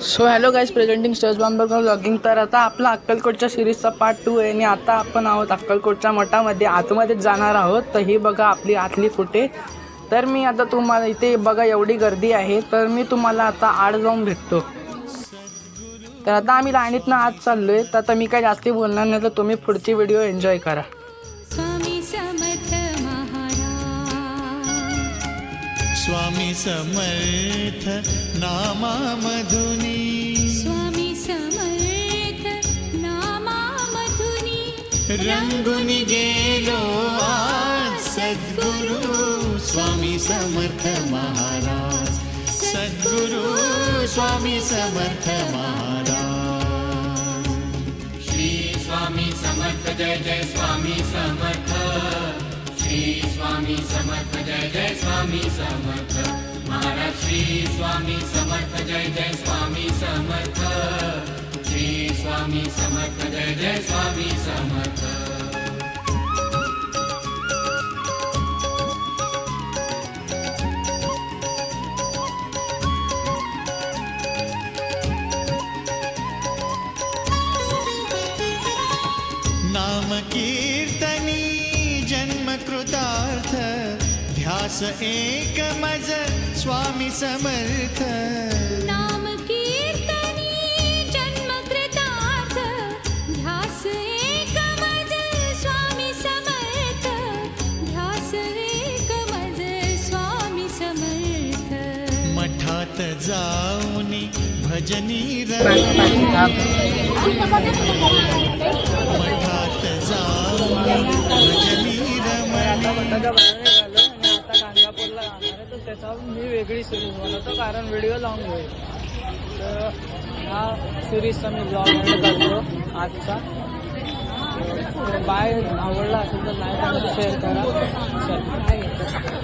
So hello guys presenting stage Bambargaon logging तर आता आपला अक्कलकोटच्या सिरीजचा पार्ट टू आहे आणि आता आपण आहोत अक्कलकोटच्या मठामध्ये. आतमध्येच जाणार आहोत. तर ही बघा आपली आतली फुटे. तर मी आता तुम्हाला इथे बघा एवढी गर्दी आहे. तर मी तुम्हाला आता आड जाऊन भेटतो. तर आता आम्ही लाईनीतनं आत चाललो आहे तर आता मी काय जास्ती बोलणार नाही. तर तुम्ही पुढची व्हिडिओ एन्जॉय करा. स्वामी समर्थ महाराज. स्वामी रंगून गेलो सद्गुरु स्वामी समर्थ महाराज। सद्गुरु स्वामी समर्थ महाराज। श्री स्वामी समर्थ जय जय स्वामी समर्थ। श्री स्वामी समर्थ जय जय स्वामी समर्थ। महाराज श्री स्वामी समर्थ जय जय स्वामी समर्थ स्वामी समर्थ जय जय स्वामी समर्थ. नाम कीर्तनी जन्म कृतार्थ ध्यास एक मज स्वामी समर्थ. मठात जाऊनी भजनी रमणी. मठात जाऊनी भजनी रमणी. आता गाणगापूरला जाणार आहे तर त्याच्यावर मी वेगळी सिरीज बनवतो कारण व्हिडिओ लाँग होईल तर हा सिरीजचा मी ब्लॉग एंड करतो आजचा बाय आवडला असेल तर लाईक आणि शेअर करा चल